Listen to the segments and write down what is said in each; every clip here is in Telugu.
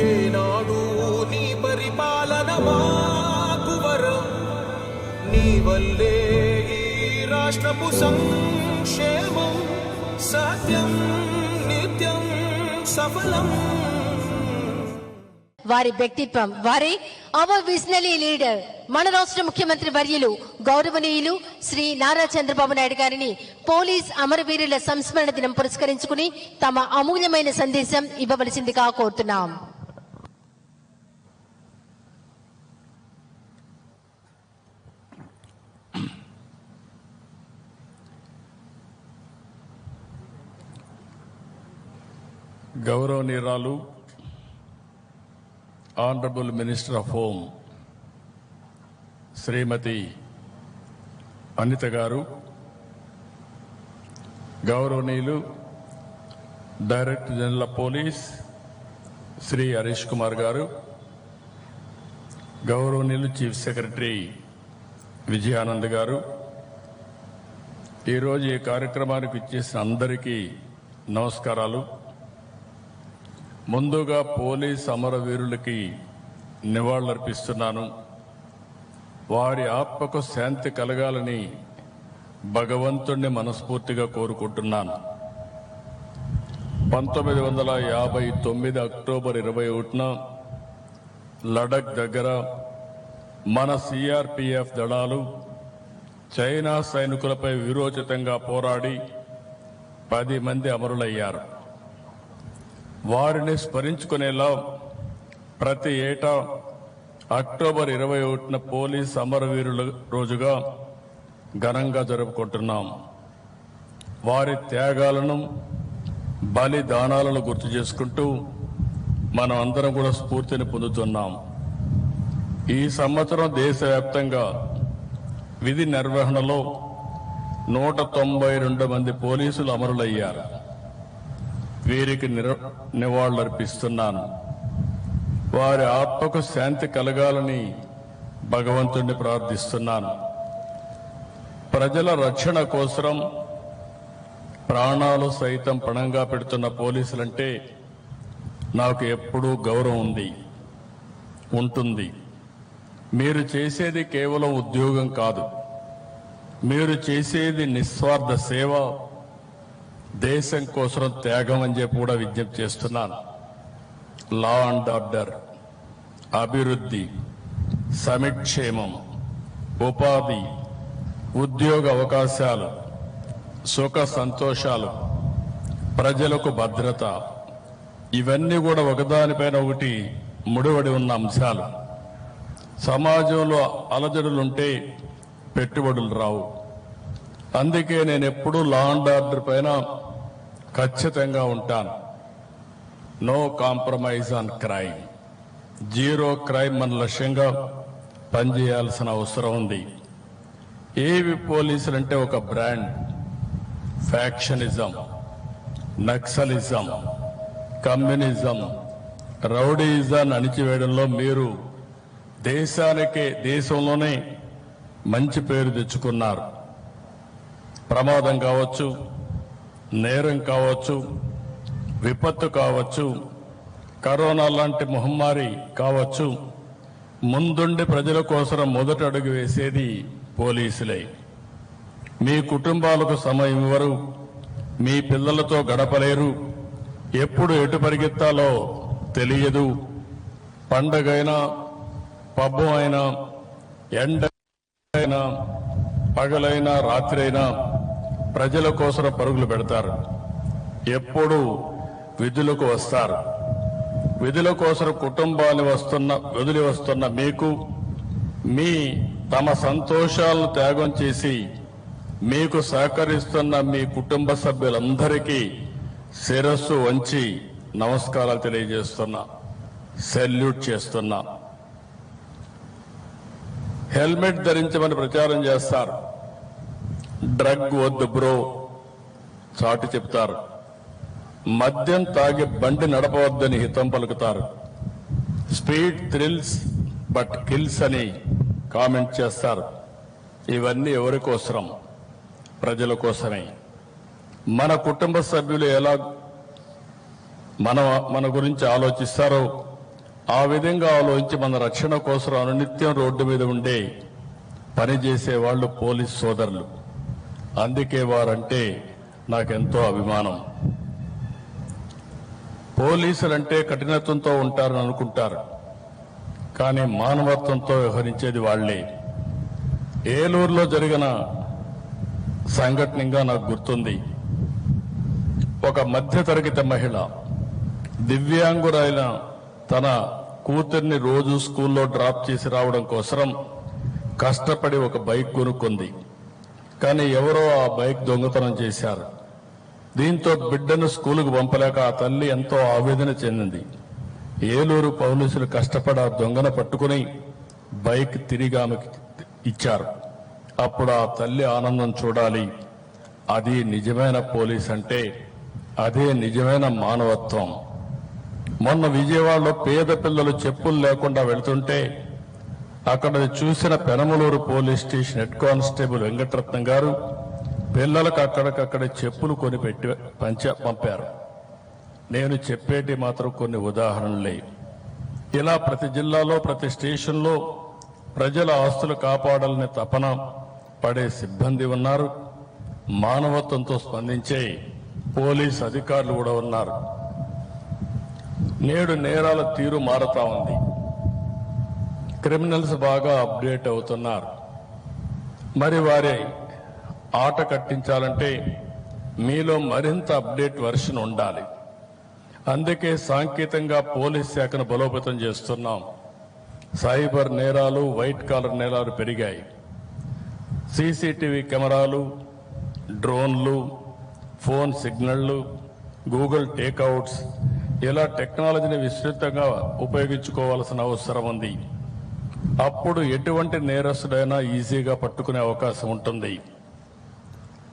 ఏనాడు నీ పరిపాలన మాకు వరం. నీ వల్లే ఈ రాష్ట్రపు సంక్షేమం సత్యం నిత్యం సఫలం. వారి వ్యక్తిత్వం. వారి అవర్ విజనరీ లీడర్ మన రాష్ట్ర ముఖ్యమంత్రి వర్యులు గౌరవనీయులు శ్రీ నారా చంద్రబాబు నాయుడు గారిని పోలీస్ అమరవీరుల సంస్మరణ దినం పురస్కరించుకుని తమ అమూల్యమైన సందేశం ఇవ్వవలసిందిగా కోరుతున్నాం. గౌరవనీయురాలు honourable minister of home Shrimati Anitha garu గౌరవనీయులు director general of police Shri Harish Kumar garu గౌరవనీయులు చీఫ్ సెక్రటరీ విజయానంద్ గారు ఈరోజు ఈ కార్యక్రమానికి ఇచ్చేసిన అందరికీ నమస్కారాలు. ముందుగా పోలీస్ అమరవీరులకి నివాళులర్పిస్తున్నాను. వారి ఆత్మకు శాంతి కలగాలని భగవంతుణ్ణి మనస్ఫూర్తిగా కోరుకుంటున్నాను. పంతొమ్మిది వందల యాభై తొమ్మిది అక్టోబర్ ఇరవై ఒకటిన లడక్ దగ్గర మన సిఆర్పిఎఫ్ దళాలు చైనా సైనికులపై విరోచితంగా పోరాడి పది మంది అమరులయ్యారు. వారిని స్మరించుకునేలా ప్రతి ఏటా అక్టోబర్ ఇరవై ఒకటిన పోలీస్ అమరవీరుల రోజుగా ఘనంగా జరుపుకుంటున్నాం. వారి త్యాగాలను బలిదానాలను గుర్తు చేసుకుంటూ మనం అందరం కూడా స్ఫూర్తిని పొందుతున్నాం. ఈ సంవత్సరం దేశవ్యాప్తంగా విధి నిర్వహణలో నూట తొంభై రెండు మంది పోలీసులు అమరులయ్యారు. వీరికి నిర- నివాళులర్పిస్తున్నాను. వారి ఆత్మకు శాంతి కలగాలని భగవంతుణ్ణి ప్రార్థిస్తున్నాను. ప్రజల రక్షణ కోసం ప్రాణాలు సైతం పణంగా పెడుతున్న పోలీసులంటే నాకు ఎప్పుడూ గౌరవం ఉంది ఉంటుంది. మీరు చేసేది కేవలం ఉద్యోగం కాదు. మీరు చేసేది నిస్వార్థ సేవ దేశం కోసం త్యాగం అని చెప్పి కూడా విజ్ఞప్తి చేస్తున్నాను. లా అండ్ ఆర్డర్ అభివృద్ధి సమిక్షేమం ఉపాధి ఉద్యోగ అవకాశాలు సుఖ సంతోషాలు ప్రజలకు భద్రత ఇవన్నీ కూడా ఒకదానిపైన ఒకటి ముడివడి ఉన్న అంశాలు. సమాజంలో అలజడులుంటే పెట్టుబడులు రావు. అందుకే నేను ఎప్పుడూ లా అండ్ ఆర్డర్ పైన ఖచ్చితంగా ఉంటాను. No compromise on crime zero crime మన లక్ష్యంగా పనిచేయాల్సిన అవసరం ఉంది. ఏవి పోలీసులు అంటే ఒక బ్రాండ్. ఫ్యాక్షనిజం నక్సలిజం కమ్యూనిజం రౌడీజాన్ని అణిచివేయడంలో మీరు దేశానికే దేశంలోనే మంచి పేరు తెచ్చుకున్నారు. ప్రమాదం కావచ్చు నేరం కావచ్చు విపత్తు కావచ్చు కరోనా లాంటి మహమ్మారి కావచ్చు ముందుండి ప్రజల కోసం మొదట అడుగు వేసేది పోలీసులే. మీ కుటుంబాలకు సమయం ఇవ్వరు మీ పిల్లలతో గడపలేరు ఎప్పుడు ఎటు పరిగెత్తాలో తెలియదు. పండగైనా పబ్బం అయినా ఎండ అయినా పగలైనా రాత్రి అయినా ప్రజల కోసం పరుగులు పెడతారు. ఎప్పుడు విధులకు వస్తారు. విధుల కోసం కుటుంబాన్ని వస్తున్న వదిలి వస్తున్న మీకు మీ తమ సంతోషాలను త్యాగం చేసి మీకు సహకరిస్తున్న మీ కుటుంబ సభ్యులందరికీ శిరస్సు వంచి నమస్కారాలు తెలియజేస్తున్నా సెల్యూట్ చేస్తున్నా. హెల్మెట్ ధరించమని ప్రచారం చేస్తారు. డ్రగ్ వద్దు బ్రో. చాటి చెప్తారు. మద్యం తాగి బండి నడపవద్దని హితం పలుకుతారు. స్పీడ్ థ్రిల్స్ బట్ కిల్స్ అని కామెంట్ చేస్తారు. ఇవన్నీ ఎవరి కోసరం ప్రజల కోసమే. మన కుటుంబ సభ్యులు ఎలా మన మన గురించి ఆలోచిస్తారో ఆ విధంగా ఆలోచించి మన రక్షణ కోసం అనునిత్యం రోడ్డు మీద ఉండే పనిచేసే వాళ్ళు పోలీస్ సోదరులు. అందుకే వారంటే నాకెంతో అభిమానం. పోలీసులంటే కఠినత్వంతో ఉంటారని అనుకుంటారు కానీ మానవత్వంతో వ్యవహరించేది వాళ్ళే. ఏలూరులో జరిగిన సంఘటనగా నాకు గుర్తుంది. ఒక మధ్యతరగతి మహిళ దివ్యాంగురైన తన కూతుర్ని రోజు స్కూల్లో డ్రాప్ చేసి రావడం కోసం కష్టపడి ఒక బైక్ కొనుక్కుంది. కానీ ఎవరో ఆ బైక్ దొంగతనం చేశారు. దీంతో బిడ్డను స్కూలుకు పంపలేక ఆ తల్లి ఎంతో ఆవేదన చెందింది. ఏలూరు పోలీసులు కష్టపడి ఆ దొంగను పట్టుకుని బైక్ తిరిగి ఆమెకి ఇచ్చారు. అప్పుడు ఆ తల్లి ఆనందం చూడాలి. అది నిజమైన పోలీస్ అంటే అదే నిజమైన మానవత్వం. మొన్న విజయవాడలో పేద పిల్లలు చెప్పులు లేకుండా వెళ్తుంటే అక్కడ చూసిన Penamaluru police station head constable Venkataratnam garu పిల్లలకు అక్కడికక్కడ చెప్పులు కొని పెట్టి పంచ పంపారు. నేను చెప్పేటి మాత్రం కొన్ని ఉదాహరణలే. ఇలా ప్రతి జిల్లాలో ప్రతి స్టేషన్లో ప్రజల ఆస్తులు కాపాడాలనే తపన పడే సిబ్బంది ఉన్నారు. మానవత్వంతో స్పందించే పోలీస్ అధికారులు కూడా ఉన్నారు. నేడు నేరాల తీరు మారుతా ఉంది. క్రిమినల్స్ బాగా అప్డేట్ అవుతున్నారు. మరి వారి ఆట కట్టించాలంటే మీలో మరింత అప్డేట్ వర్షన్ ఉండాలి. అందుకే సాంకేతికంగా పోలీస్ శాఖను బలోపేతం చేస్తున్నాం. సైబర్ నేరాలు వైట్ కాలర్ నేరాలు పెరిగాయి. సీసీటీవీ కెమెరాలు డ్రోన్లు ఫోన్ సిగ్నళ్ళు గూగుల్ టేక్అవుట్స్ ఇలా టెక్నాలజీని విస్తృతంగా ఉపయోగించుకోవాల్సిన అవసరం ఉంది. అప్పుడు ఎటువంటి నేరస్తుడైనా ఈజీగా పట్టుకునే అవకాశం ఉంటుంది.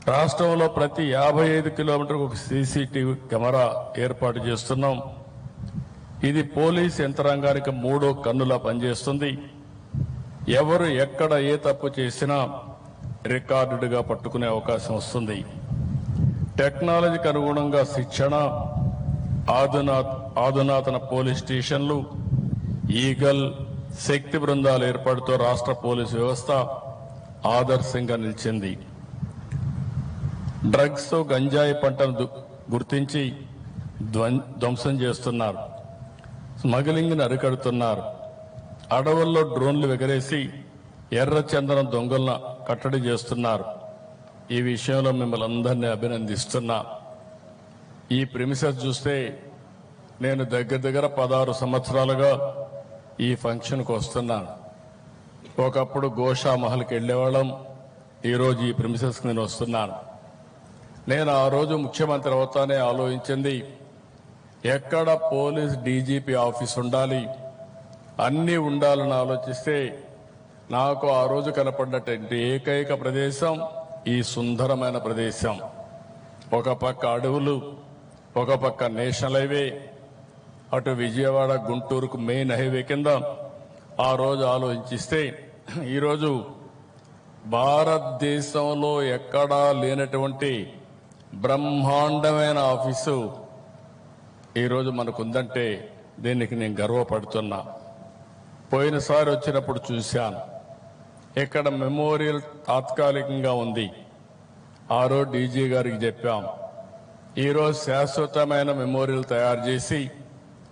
రాష్ట్రంలో ప్రతి యాభై ఐదు కిలోమీటర్లకు ఒక సీసీటీవీ కెమెరా ఏర్పాటు చేస్తున్నాం. ఇది పోలీస్ యంత్రాంగానికి మూడో కన్నులా పనిచేస్తుంది. ఎవరు ఎక్కడ ఏ తప్పు చేసినా రికార్డుగా పట్టుకునే అవకాశం వస్తుంది. టెక్నాలజీకి అనుగుణంగా శిక్షణ ఆధునా ఆధునాతన పోలీస్ స్టేషన్లు ఈగల్ శక్తి బృందాల ఏర్పాటుతో రాష్ట్ర పోలీసు వ్యవస్థ ఆదర్శంగా నిలిచింది. డ్రగ్స్ గంజాయి పంటను గుర్తించి ధ్వం- ధ్వంసం చేస్తున్నారు. స్మగ్లింగ్ని అరికడుతున్నారు. అడవుల్లో డ్రోన్లు ఎగరేసి ఎర్ర చందనం దొంగలను కట్టడి చేస్తున్నారు. ఈ విషయంలో మిమ్మల్ని అందరినీ అభినందిస్తున్నా. ఈ ప్రిమిసెస్ చూస్తే నేను దగ్గర దగ్గర పదహారు సంవత్సరాలుగా ఈ ఫంక్షన్కి వస్తున్నాను. ఒకప్పుడు గోషా మహల్కి వెళ్ళేవాళ్ళం ఈరోజు ఈ ప్రిమిసెస్కి నేను వస్తున్నాను. నేను ఆ రోజు ముఖ్యమంత్రి అవుతానే ఆలోచించింది. ఎక్కడ పోలీస్ డీజీపీ ఆఫీస్ ఉండాలి? అన్నీ ఉండాలని ఆలోచిస్తే నాకు ఆ రోజు కనపడినటువంటి ఏకైక ప్రదేశం ఈ సుందరమైన ప్రదేశం. ఒక పక్క అడవులు ఒక పక్క నేషనల్ హైవే అటు విజయవాడ గుంటూరుకు మెయిన్ హైవే కింద ఆ రోజు ఆలోచిస్తే ఈరోజు భారతదేశంలో ఎక్కడా లేనటువంటి బ్రహ్మాండమైన ఆఫీసు ఈరోజు మనకుందంటే దీనికి నేను గర్వపడుతున్నా. పోయినసారి వచ్చినప్పుడు చూశాను. ఇక్కడ మెమోరియల్ తాత్కాలికంగా ఉంది. ఆ రోజు డీజీ గారికి చెప్పాం. ఈరోజు శాశ్వతమైన మెమోరియల్ తయారు చేసి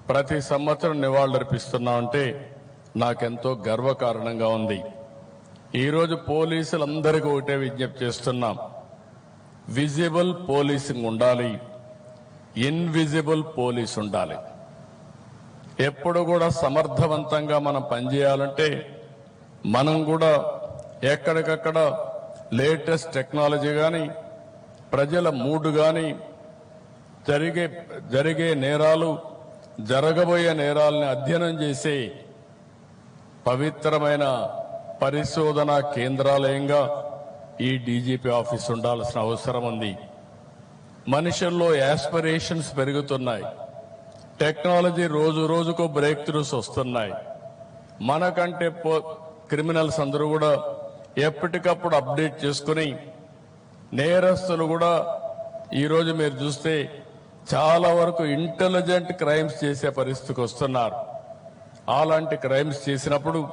ప్రతి సంవత్సరం నివాళులర్పిస్తున్నా అంటే నాకెంతో గర్వకారణంగా ఉంది. ఈరోజు పోలీసులందరికీ ఒకటే విజ్ఞప్తి చేస్తున్నాం. విజిబుల్ పోలీసింగ్ ఉండాలి. ఇన్విజిబుల్ పోలీస్ ఉండాలి. ఎప్పుడు కూడా సమర్థవంతంగా మనం పనిచేయాలంటే మనం కూడా ఎక్కడికక్కడ లేటెస్ట్ టెక్నాలజీ కానీ ప్రజల మూడు కానీ జరిగే జరిగే నేరాలు జరగబోయే నేరాలని అధ్యయనం చేసే పవిత్రమైన పరిశోధన కేంద్రాలయంగా ఈ డీజీపీ ఆఫీస్ ఉండాల్సిన అవసరం ఉంది. మనుషుల్లో యాస్పిరేషన్స్ పెరుగుతున్నాయి. టెక్నాలజీ రోజు రోజుకు బ్రేక్ త్రూస్ వస్తున్నాయి. మనకంటే క్రిమినల్స్ అందరూ కూడా ఎప్పటికప్పుడు అప్డేట్ చేసుకుని నేరస్తులు కూడా ఈరోజు మీరు చూస్తే చాలా వరకు ఇంటెలిజెంట్ క్రైమ్స్ చేసే పరిస్థితికి వస్తున్నారు. అలాంటి క్రైమ్స్ చేసినప్పుడు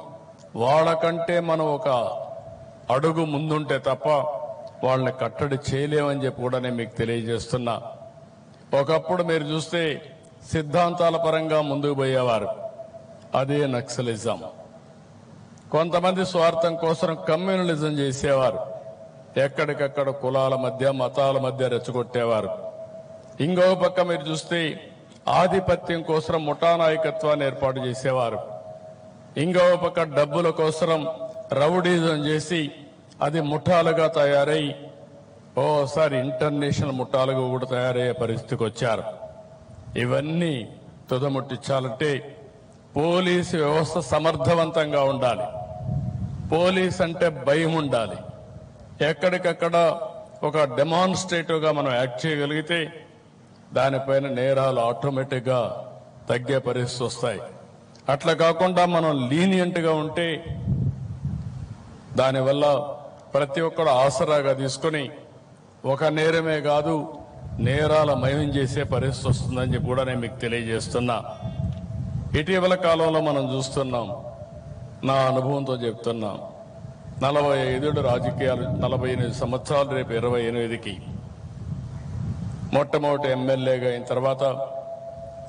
వాళ్ళకంటే మనం ఒక అడుగు ముందుంటే తప్ప వాళ్ళని కట్టడి చేయలేమని చెప్పి కూడా నేను మీకు తెలియజేస్తున్నా. ఒకప్పుడు మీరు చూస్తే సిద్ధాంతాల పరంగా ముందుకు పోయేవారు. అదే నక్సలిజం. కొంతమంది స్వార్థం కోసం కమ్యూనలిజం చేసేవారు. ఎక్కడికక్కడ కులాల మధ్య మతాల మధ్య రెచ్చగొట్టేవారు. ఇంకో పక్క మీరు చూస్తే ఆధిపత్యం కోసం ముఠా నాయకత్వాన్ని ఏర్పాటు చేసేవారు. ఇంకో పక్క డబ్బుల కోసం రౌడీజం చేసి అది ముఠాలుగా తయారై ఓసారి ఇంటర్నేషనల్ ముఠాలుగా కూడా తయారయ్యే పరిస్థితికి వచ్చారు. ఇవన్నీ తుదముట్టించాలంటే పోలీసు వ్యవస్థ సమర్థవంతంగా ఉండాలి. పోలీస్ అంటే భయం ఉండాలి. ఎక్కడికక్కడ ఒక డెమాన్స్ట్రేటివ్గా మనం యాక్ట్ చేయగలిగితే దానిపైన నేరాలు ఆటోమేటిక్గా తగ్గే పరిస్థితి వస్తాయి. అట్లా కాకుండా మనం లీనియంట్గా ఉంటే దానివల్ల ప్రతి ఒక్కడు ఆసరాగా తీసుకొని ఒక నేరమే కాదు నేరాల మయం చేసే పరిస్థితి వస్తుందని చెప్పి కూడా నేను మీకు తెలియజేస్తున్నా. ఇటీవల కాలంలో మనం చూస్తున్నాం నా అనుభవంతో చెప్తున్నాం. నలభై ఐదు రాజకీయాలు నలభై ఎనిమిది సంవత్సరాలు రేపు ఇరవై ఎనిమిదికి మొట్టమొదటి ఎమ్మెల్యేగా అయిన తర్వాత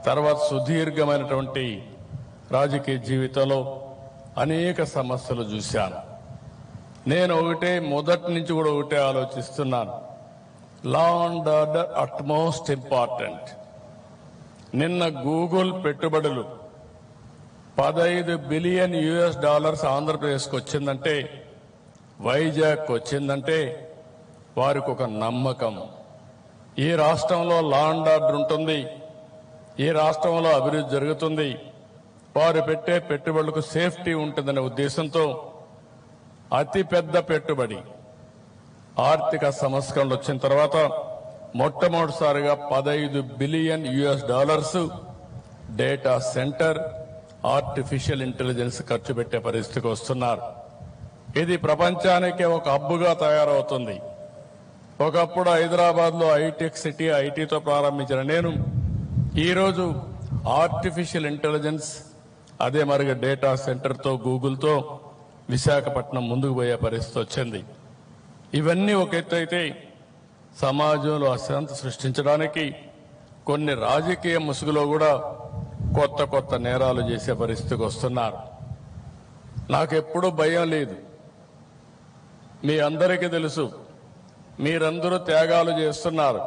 తర్వాత సుదీర్ఘమైనటువంటి రాజకీయ జీవితంలో అనేక సమస్యలు చూశాను. నేను ఒకటే మొదటి నుంచి కూడా ఒకటే ఆలోచిస్తున్నాను. Law and order utmost important నిన్న గూగుల్ పెట్టుబడులు పదహైదు బిలియన్ యుఎస్ డాలర్స్ ఆంధ్రప్రదేశ్కి వచ్చిందంటే వైజాగ్ వచ్చిందంటే వారికి ఒక నమ్మకం. ఈ రాష్ట్రంలో లా అండ్ ఆర్డర్ ఉంటుంది. ఈ రాష్ట్రంలో అభివృద్ధి జరుగుతుంది. వారు పెట్టే పెట్టుబడులకు సేఫ్టీ ఉంటుందనే ఉద్దేశంతో అతిపెద్ద పెట్టుబడి ఆర్థిక సంస్కరణలు వచ్చిన తర్వాత మొట్టమొదటిసారిగా పదహైదు billion US dollars data centre artificial intelligence ఖర్చు పెట్టే పరిస్థితికి వస్తున్నారు. ఇది ప్రపంచానికే ఒక అబ్బుగా తయారవుతుంది. ఒకప్పుడు హైదరాబాద్లో ఐటెక్ సిటీ ఐటీతో ప్రారంభించిన నేను ఈరోజు ఆర్టిఫిషియల్ ఇంటెలిజెన్స్ అదే మరిగా డేటా సెంటర్తో గూగుల్తో విశాఖపట్నం ముందుకు పోయే పరిస్థితి వచ్చింది. ఇవన్నీ ఒక ఎత్తు అయితే సమాజంలో అశాంతి సృష్టించడానికి కొన్ని రాజకీయ ముసుగులో కూడా కొత్త కొత్త నేరాలు చేసే పరిస్థితికి వస్తున్నారు. నాకెప్పుడూ భయం లేదు. మీ అందరికీ తెలుసు మీరందరూ త్యాగాలు చేస్తున్నారు.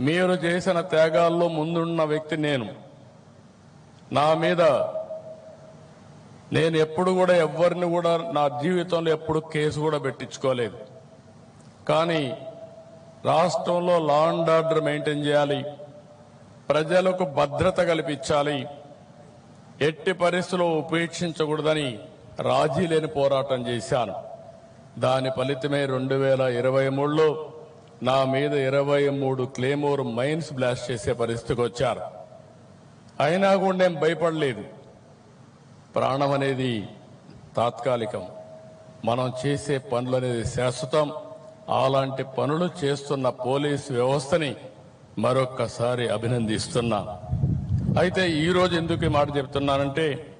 మీరు చేసిన త్యాగాల్లో ముందున్న వ్యక్తి నేను. నా మీద నేను ఎప్పుడు కూడా ఎవరిని కూడా నా జీవితంలో ఎప్పుడు కేసు కూడా పెట్టించుకోలేదు. కానీ రాష్ట్రంలో లా అండ్ ఆర్డర్ మెయింటైన్ చేయాలి. ప్రజలకు భద్రత కల్పించాలి. ఎట్టి పరిస్థితుల్లో ఉపేక్షించకూడదని రాజీ లేని పోరాటం చేశాను. దాని ఫలితమే రెండు వేల ఇరవై మూడులో నా మీద ఇరవై మూడు క్లేమోర్ మైన్స్ బ్లాస్ట్ చేసే పరిస్థితికి వచ్చారు. అయినా కూడా నేను భయపడలేదు. ప్రాణం అనేది తాత్కాలికం. మనం చేసే పనులు అనేది శాశ్వతం. అలాంటి పనులు చేస్తున్న పోలీసు వ్యవస్థని మరొక్కసారి అభినందిస్తున్నా. అయితే ఈరోజు ఎందుకు ఈ మాట చెప్తున్నానంటే